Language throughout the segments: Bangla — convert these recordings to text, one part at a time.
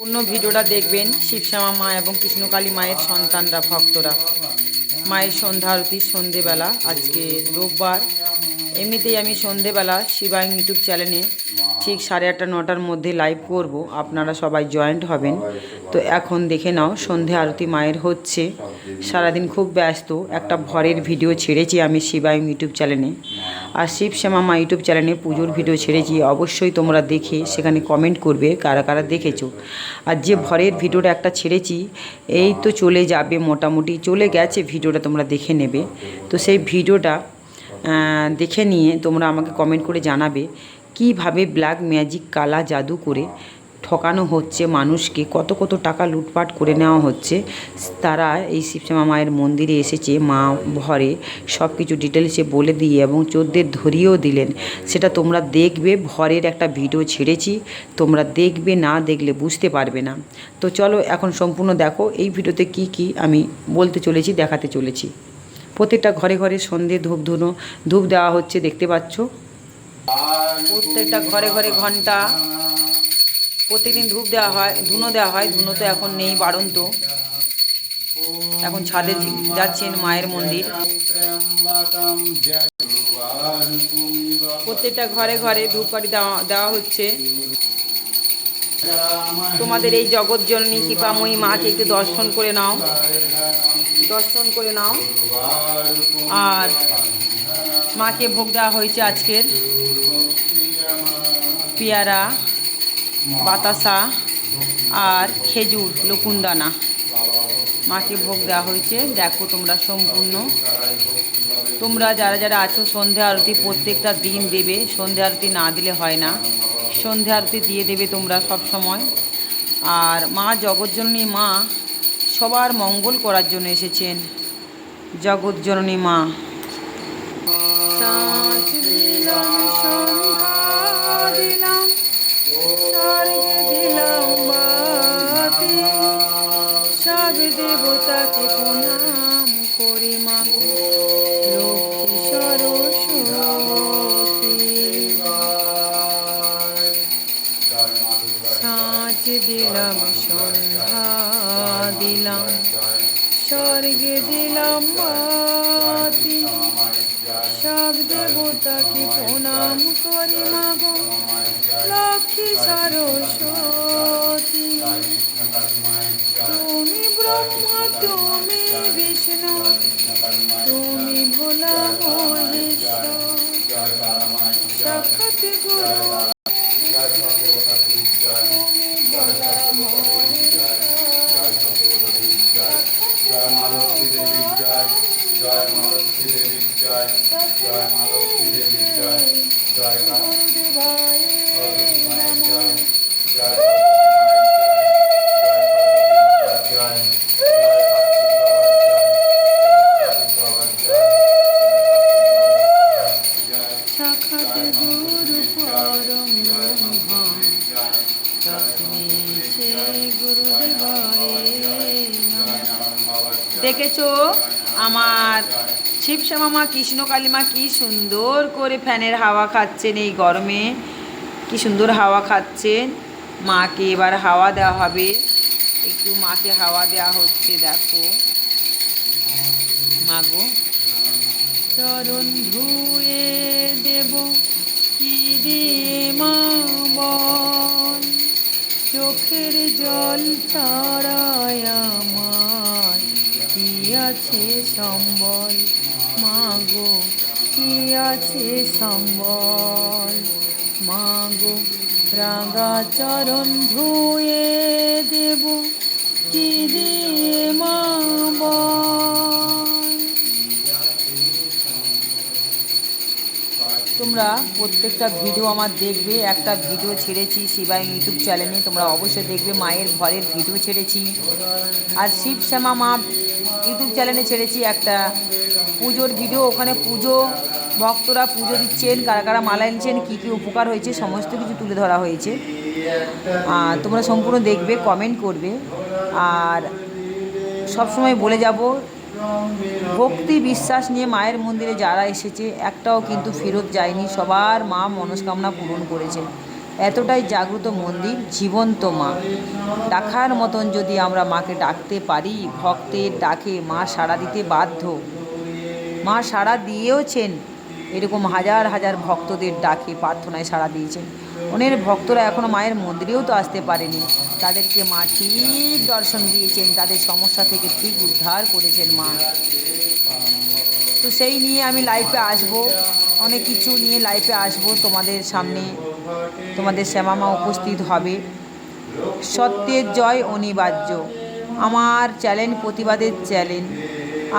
পূর্ণ ভিডিওটা দেখবেন শিবশ্যামা মা এবং কৃষ্ণকালী মায়ের সন্তানরা, ভক্তরা। মায়ের সন্ধ্যা আরতি সন্ধেবেলা, আজকে রোববার। এমনিতেই আমি সন্ধেবেলা শিবায়ং ইউটিউব চ্যানেলে ঠিক সাড়ে আটটা, নটার মধ্যে লাইভ করব। আপনারা সবাই জয়েন্ট হবেন। তো এখন দেখে নাও, সন্ধে আরতি মায়ের হচ্ছে। সারাদিন খুব ব্যস্ত, একটা ভরের ভিডিও ছেড়েছি আমি শিবায়ং ইউটিউব চ্যানেলে। আর শিব শ্যামা মা ইউটিউব চ্যানেলে পুজোর ভিডিও ছেড়েছি, অবশ্যই তোমরা দেখে সেখানে কমেন্ট করবে, কারা কারা দেখেছ। আর যে ভরের ভিডিওটা একটা ছেড়েছি, এই তো চলে যাবে মোটামুটি, চলে গেছে, ভিডিওটা তোমরা দেখে নেবে। তো সেই ভিডিওটা দেখে নিয়ে তোমরা আমাকে কমেন্ট করে জানাবে, কীভাবে ব্ল্যাক ম্যাজিক কালা জাদু করে ঠকানো হচ্ছে মানুষকে, কত কত টাকা লুটপাট করে নেওয়া হচ্ছে। তারা এই শিবশ্যামা মায়ের মন্দিরে এসেছে, মা ভরে সব কিছু ডিটেলসে বলে দিয়ে এবং চোদ্দের ধরিয়েও দিলেন। সেটা তোমরা দেখবে, ভরের একটা ভিডিও ছেড়েছি। তোমরা দেখবে, না দেখলে বুঝতে পারবে না। তো চলো এখন সম্পূর্ণ দেখো, এই ভিডিওতে কি কি আমি বলতে চলেছি, দেখাতে চলেছি। প্রত্যেকটা ঘরে ঘরে সন্ধে ধূপ ধুনো, ধূপ দেওয়া হচ্ছে, দেখতে পাচ্ছ? প্রত্যেকটা ঘরে ঘরে ঘণ্টা। প্রত্যেকদিন ধূপ দেওয়া হয়, ধুনো দেওয়া হয়, ধুনো তো এখন নেই বাড়ন্ত। এখন ছাদে যাচ্ছেন মায়ের মন্দির। প্রত্যেকটা ঘরে ঘরে ধূপকাঠি দেওয়া দেওয়া হচ্ছে। তোমাদের এই জগৎ জননী কৃপাময়ী মাকে একটু দর্শন করে নাও। দর্শন করে নাও। আর মাকে ভোগ দেওয়া হয়েছে আজকের। পেয়ারা। বাতাসা আর খেজুর, লকুনদানা। মাকে ভোগ দেওয়া হয়েছে। দেখো তোমরা সম্পূর্ণ। তোমরা যারা যারা আছো, সন্ধে আরতি প্রত্যেকটা দিন দেবে। সন্ধে আরতি না দিলে হয় না। সন্ধে আরতি দিয়ে দেবে তোমরা সব সময়। আর মা জগৎজননী মা সবার মঙ্গল করার জন্য এসেছেন। জগৎজননী মা। দিলাম বাতি, সব দেবতাকে প্রণাম করি মাগো লক্ষ্মী দিলাম সন্ধ্যা দিলাম স্বর্গে দিলাম বাতি। সব দেবতাকে প্রণাম করি মাগো সরস্বতী তুমি ব্রহ্মা তুমি বিষ্ণু তুমি ভোলা মহেশ্বর। সাক্ষাৎ গুরু দেখেছ? আমার শিবশ্যামা মা কৃষ্ণকালী মা কি সুন্দর করে ফ্যানের হাওয়া খাচ্ছেন এই গরমে। কি সুন্দর হাওয়া খাচ্ছেন। মাকে এবার হাওয়া দেওয়া হবে। একটু মাকে হাওয়া দেওয়া হচ্ছে, দেখো। মাগো চরণ ধুয়ে দেব কি মা চোখের জল ছাড়ায় আমার। কি আছে সম্বল? মাগো কি আছে সম্বল? মাগো রাগা চরণ ধুয়ে দেব। কি দিয়ে মা তোমরা প্রত্যেকটা ভিডিও আমার দেখবে। একটা ভিডিও ছেড়েছি শিবাই ইউটিউব চ্যানেলে তোমরা অবশ্যই দেখবে। মায়ের ঘরের ভিডিও ছেড়েছি। আর শিব শ্যামা মা ইউটিউব চ্যানেলে ছেড়েছি একটা পুজোর ভিডিও ওখানে পুজো, ভক্তরা পুজো দিচ্ছেন, কারা কারা মালা এনেছেন, কী কী উপকার হয়েছে, সমস্ত কিছু তুলে ধরা হয়েছে। আর তোমরা সম্পূর্ণ দেখবে কমেন্ট করবে। আর সবসময় বলে যাব ভক্তি বিশ্বাস নিয়ে মায়ের মন্দিরে যারা এসেছে, একটাও কিন্তু ফেরত যায়নি। সবার মা মনস্কামনা পূরণ করেছে। এতটাই জাগ্রত মন্দির, জীবন্ত মা। ডাকার মতন যদি আমরা মাকে ডাকতে পারি, ভক্তের ডাকে মা সাড়া দিতে বাধ্য। মা সাড়া দিয়েওছেন, এরকম হাজার হাজার ভক্তদের ডাকে প্রার্থনায় সাড়া দিয়েছেন। অনেক ভক্তরা এখনও মায়ের মন্দিরেও তো আসতে পারেনি। তাদেরকে মা ঠিক দর্শন দিয়েছেন, তাদের সমস্যা থেকে ঠিক উদ্ধার করেছেন মা। তো সেই নিয়ে আমি লাইফে আসব, অনেক কিছু নিয়ে লাইফে আসব তোমাদের সামনে। তোমাদের শ্যামামা উপস্থিত হবে। সত্যের জয় অনিবার্য। আমার চ্যালেঞ্জ প্রতিবাদের চ্যালেঞ্জ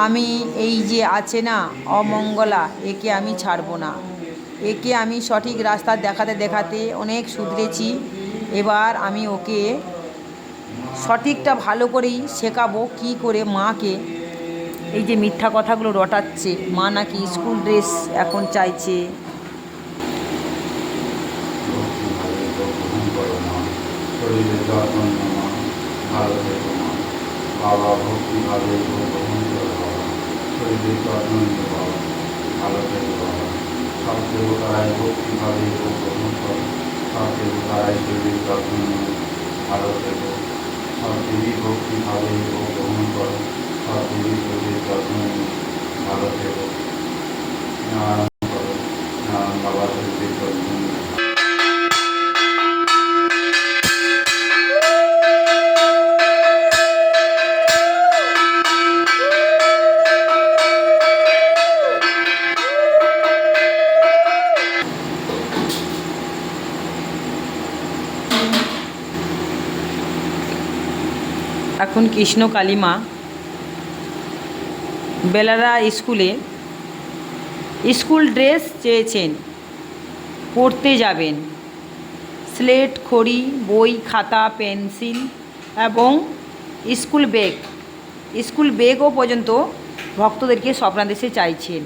আমি এই যে আছে না, অমঙ্গলা, একে আমি ছাড়বো না। একে আমি সঠিক রাস্তা দেখাতে দেখাতে অনেক শুধরেছি। এবার আমি ওকে সঠিকটা ভালো করেই শেখাবো কি করে মাকে এই যে মিথ্যা কথাগুলো রটাচ্ছে মা নাকি স্কুল ড্রেস এখন চাইছে সব দেবী ভক্তিভাবে গ্রহণ করো সব দেবী শরীরের যত্ন নিও ভালো থেকো নারায়ণ করো নারায়ণ বাবা শরীরের যত্ন নিও এখন কৃষ্ণ কালিমা বেলারা স্কুলে স্কুল ড্রেস চেয়েছেন পড়তে যাবেন। স্লেট, খড়ি, বই, খাতা, পেন্সিল এবং স্কুল ব্যাগ। স্কুল ব্যাগও পর্যন্ত ভক্তদেরকে স্বপ্নাদেশে চাইছেন।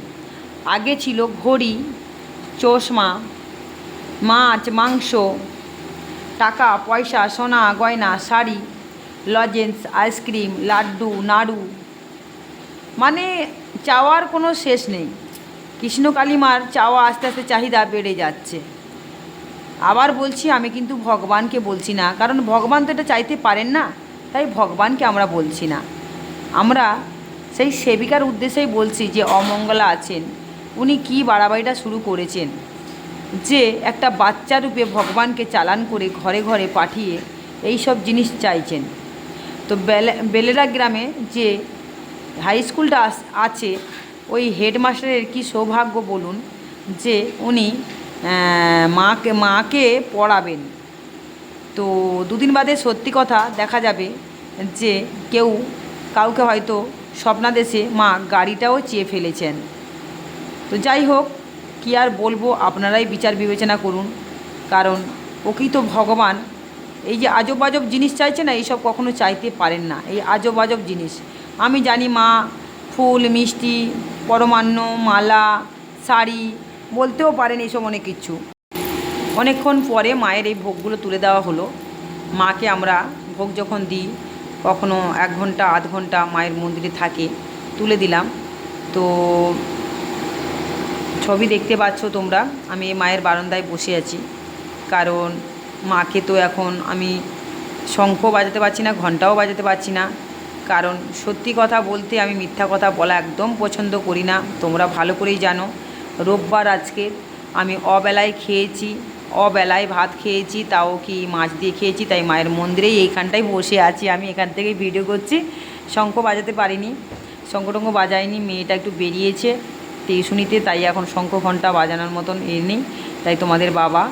আগে ছিল ঘড়ি, চশমা, মাছ, মাংস, টাকা, পয়সা, সোনা, গয়না, শাড়ি লজেন্স, আইসক্রিম, লাড্ডু, নাড়ু। মানে চাওয়ার কোনো শেষ নেই। কৃষ্ণ কালিমার চাওয়া আস্তে আস্তে চাহিদা বেড়ে যাচ্ছে। আবার বলছি, আমি কিন্তু ভগবানকে বলছি না। কারণ ভগবান তো এটা চাইতে পারেন না, তাই ভগবানকে আমরা বলছি না। আমরা সেই সেবিকার উদ্দেশ্যেই বলছি যে, অমঙ্গলা আছেন। উনি কি বাড়াবাড়িটা শুরু করেছেন? যে একটা বাচ্চা রূপে ভগবানকে চালান করে ঘরে ঘরে পাঠিয়ে এই সব জিনিস চাইছেন। তো বেলে, বেলেরা গ্রামে যে হাই স্কুলটা আছে, ওই হেডমাস্টারের কি সৌভাগ্য বলুন যে উনি মাকে মাকে পড়াবেন। তো দুদিন বাদে সত্যি কথা দেখা যাবে যে কেউ কাউকে হয়তো স্বপ্নাদেশে মা গাড়িটাও চেয়ে ফেলেছেন। তো যাই হোক, কী আর বলব, আপনারাই বিচার বিবেচনা করুন। কারণ প্রকৃত ভগবান এই যে আজব আজব জিনিস চাইছে না, এইসব কখনো চাইতে পারেন না। এই আজব আজব জিনিস। আমি জানি মা, ফুল, মিষ্টি, পরমান্ন, মালা, শাড়ি, বলতেও পারেন এইসব অনেক কিছু। অনেকক্ষণ পরে মায়ের এই ভোগগুলো তুলে দেওয়া হলো। মাকে আমরা ভোগ যখন দিই, কখনো এক ঘণ্টা, আধ ঘণ্টা মায়ের মন্দিরে থাকে, তুলে দিলাম। তো ছবি দেখতে পাচ্ছ তোমরা। আমি মায়ের বারান্দায় বসে আছি। কারণ মাকে তো এখন আমি শঙ্খ বাজাতে পারছি না ঘন্টাও বাজাতে পারছি না। কারণ সত্যি কথা বলতে আমি মিথ্যা কথা বলা একদম পছন্দ করি না, তোমরা ভালো করেই জানো। রোববার আজকে আমি অবেলায় খেয়েছি, অবেলায় ভাত খেয়েছি, তাও কি মাছ দিয়ে খেয়েছি, তাই মায়ের মন্দিরেই এইখানটায় বসে আছি। আমি এখান থেকেই ভিডিও করছি। শঙ্খ বাজাতে পারিনি, শঙ্খ টঙ্খ বাজায়নি, মেয়েটা একটু বেরিয়েছে টিউশনিতে, তাই এখন শঙ্খ ঘণ্টা বাজানোর মতন এ নেই, তাই তোমাদের বাবা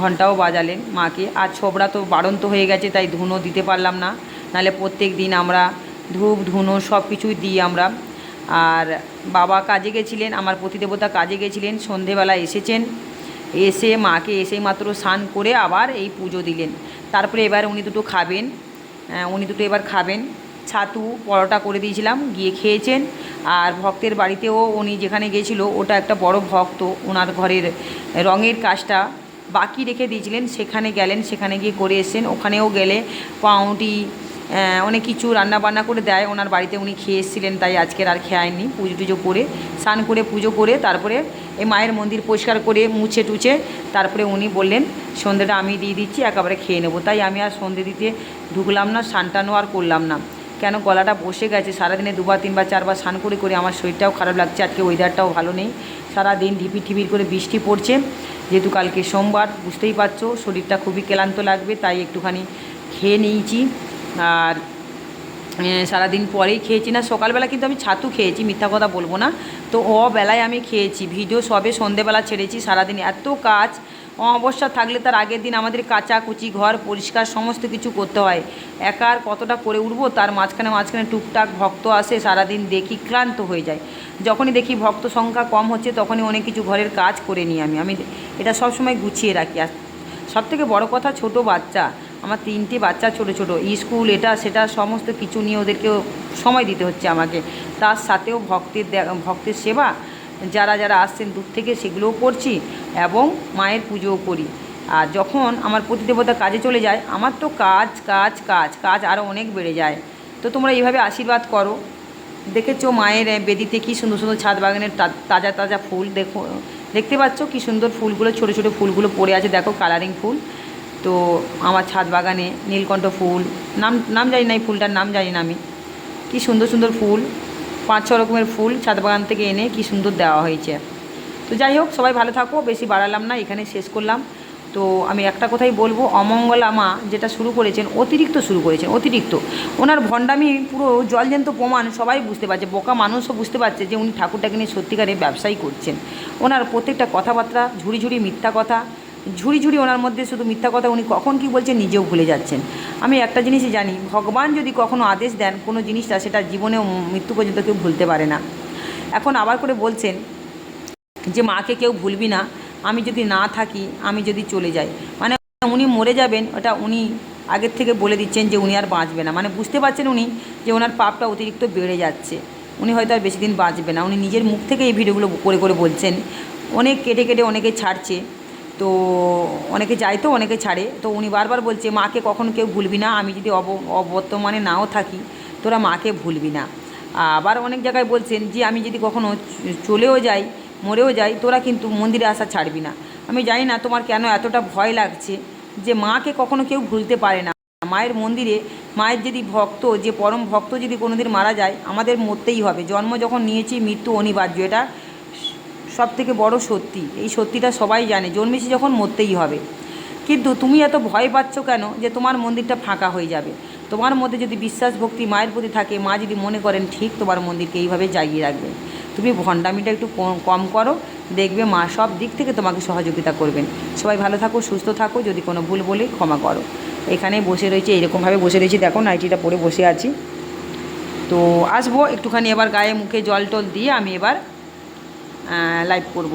ঘন্টাও বাজালেন মাকে। আর ছোবড়া তো বাড়ন্ত হয়ে গেছে, তাই ধুনো দিতে পারলাম না। নাহলে প্রত্যেক দিন আমরা ধূপ, ধুনো সব কিছুই দিই আমরা। আর বাবা কাজে গেছিলেন, আমার প্রতিদেবতা কাজে গেছিলেন, সন্ধেবেলা এসেছেন। এসে মাকে এসেই মাত্র স্নান করে আবার এই পুজো দিলেন। তারপরে এবার উনি দুটো খাবেন উনি দুটো এবার খাবেন। ছাতু, পরোটা করে দিয়েছিলাম, গিয়ে খেয়েছেন। আর ভক্তের বাড়িতেও উনি যেখানে গিয়েছিল ওটা একটা বড় ভক্ত ওনার ঘরের রঙের কাজটা বাকি রেখে দিয়েছিলেন, সেখানে গেলেন, সেখানে গিয়ে করে এসেছেন। ওখানেও গেলে পাউটি অনেক কিছু রান্না বান্না করে দেয়। ওনার বাড়িতে উনি খেয়ে এসেছিলেন, তাই আজকের আর খেয়ায়নি পুজো টুজো করে। স্নান করে, পুজো করে, তারপরে এই মায়ের মন্দির পরিষ্কার করে মুছে টুছে, তারপরে উনি বললেন সন্ধ্যেটা আমি দিয়ে দিচ্ছি, একেবারে খেয়ে নেব। তাই আমি আর সন্ধ্যে দিতে ঢুকলাম না স্নানটানো আর করলাম না। কেন গলাটা বসে গেছে? সারাদিনে দুবার, তিনবার, চারবার স্নান করে করে আমার শরীরটাও খারাপ লাগছে। আজকে ওয়েদারটাও ভালো নেই। সারাদিন ঢিপির ঠিপির করে বৃষ্টি পড়ছে। যেহেতু কালকে সোমবার, বুঝতেই পারছ, শরীরটা খুবই ক্লান্ত লাগবে, তাই একটুখানি খেয়ে নিয়েছি। আর সারাদিন পরেই খেয়েছি। না, সকালবেলা কিন্তু আমি ছাতু খেয়েছি, মিথ্যা কথা বলব না। তো ও বেলায় আমি খেয়েছি। ভিডিও সবে সন্ধেবেলা ছেড়েছি। সারাদিন এত কাজ অমাবস্যা থাকলে তার আগের দিন আমাদের কাচা কুচি ঘর পরিষ্কার, সমস্ত কিছু করতে হয়। একা আর কতটা করে উঠবো? তার মাঝখানে মাঝখানে টুকটাক ভক্ত আসে, সারাদিন দেখি ক্লান্ত হয়ে যায়। যখনই দেখি ভক্ত সংখ্যা কম হচ্ছে, তখনই অনেক কিছু ঘরের কাজ করে নিই আমি। আমি এটা সবসময় গুছিয়ে রাখি। আর সব থেকে বড়ো কথা, ছোট বাচ্চা। আমার তিনটে বাচ্চা ছোট ছোট। স্কুল, এটা, সেটা, সমস্ত কিছু নিয়ে ওদেরকেও সময় দিতে হচ্ছে আমাকে। তার সাথেও ভক্তের ভক্তের সেবা যারা যারা আসছেন দূর থেকে সেগুলোও করছি এবং মায়ের পুজোও করি। আর যখন আমার প্রতিদেবতা কাজে চলে যায়, আমার তো কাজ কাজ কাজ কাজ আরও অনেক বেড়ে যায়। তো তোমরা এইভাবে আশীর্বাদ করো। দেখেছ মায়ের বেদিতে কি সুন্দর সুন্দর ছাদ বাগানের তাজা তাজা ফুল দেখো, দেখতে পাচ্ছ কি সুন্দর ফুলগুলো, ছোট ছোট ফুলগুলো পড়ে আছে, দেখো কালারিং ফুল। তো আমার ছাদ বাগানে নীলকণ্ঠ ফুল, নাম নাম জানি না এই ফুলটার নাম জানি না আমি। কি সুন্দর সুন্দর ফুল। পাঁচ ছ রকমের ফুল ছাদ বাগান থেকে এনে কি সুন্দর দেওয়া হয়েছে। তো যাই হোক, সবাই ভালো থাকো, বেশি বাড়ালাম না, এখানে শেষ করলাম। তো আমি একটা কথাই বলব অমঙ্গলা মা যেটা শুরু করেছেন, অতিরিক্ত শুরু করেছেন, অতিরিক্ত। ওনার ভণ্ডামি পুরো জলজন্ত প্রমাণ সবাই বুঝতে পারছে, বোকা মানুষও বুঝতে পারছে যে উনি ঠাকুরটাকে নিয়ে সত্যিকারে ব্যবসায়ী করছেন। ওনার প্রত্যেকটা কথাবার্তা ঝুড়ি ঝুড়ি মিথ্যা কথা ঝুড়ি ঝুড়ি ওনার মধ্যে শুধু মিথ্যা কথা উনি কখন কি বলছেন নিজেও ভুলে যাচ্ছেন। আমি একটা জিনিসই জানি, ভগবান যদি কখনো আদেশ দেন কোনো জিনিসটা, সেটা জীবনেও মৃত্যু পর্যন্ত কেউ ভুলতে পারে না। এখন আবার করে বলছেন যে মাকে কেউ ভুলবি না, আমি যদি না থাকি, আমি যদি চলে যাই। মানে উনি মরে যাবেন, ওটা উনি আগের থেকে বলে দিচ্ছেন যে উনি আর বাঁচবে না। মানে বুঝতে পারছেন উনি যে ওনার পাপটা অতিরিক্ত বেড়ে যাচ্ছে। উনি হয়তো আর বেশি দিন বাঁচবে না। উনি নিজের মুখ থেকে এই ভিডিওগুলো করে করে বলছেন। অনেক কেটে কেটে অনেকে ছাড়ছে। তো অনেকে যায় তো, অনেকে ছাড়ে। তো উনি বারবার বলছে, মাকে কখনো কেউ ভুলবি না, আমি যদি অব, অবর্তমানে নাও থাকি, তোরা মাকে ভুলবি না। আবার অনেক জায়গায় বলছেন যে, আমি যদি কখনো চলেও যাই, মরেও যাই, তোরা কিন্তু মন্দিরে আসা ছাড়বি না। আমি জানি না তোমার কেন এতটা ভয় লাগছে যে, মাকে কখনো কেউ ভুলতে পারে না। মায়ের মন্দিরে, মায়ের যদি ভক্ত, যে পরম ভক্ত যদি কোনোদিন মারা যায়, আমাদের মরতেই হবে। জন্ম যখন নিয়েছি, মৃত্যু অনিবার্য। এটা সব থেকে বড় সত্যি। এই সত্যিটা সবাই জানে, জন্মেছি যখন মরতেই হবে। কিন্তু তুমি এত ভয় পাচ্ছ কেন যে তোমার মন্দিরটা ফাঁকা হয়ে যাবে? তোমার মধ্যে যদি বিশ্বাস ভক্তি মায়ের প্রতি থাকে, মা যদি মনে করেন, ঠিক, তোমার মন্দিরকে এইভাবে জাগিয়ে রাখবে। তুমি ভণ্ডামিটা একটু কম- করো, দেখবে মা সব দিক থেকে তোমাকে সহযোগিতা করবেন। সবাই ভালো থাকো, সুস্থ থাকো, যদি কোনো ভুল বলে ক্ষমা করো। এখানে বসে রয়েছে এইরকমভাবে বসে রয়েছি, দেখো নাইটিটা পরে বসে আছি। তো আসব, একটুখানি এবার গায়ে মুখে জল টল দিয়ে আমি এবার লাইভ করব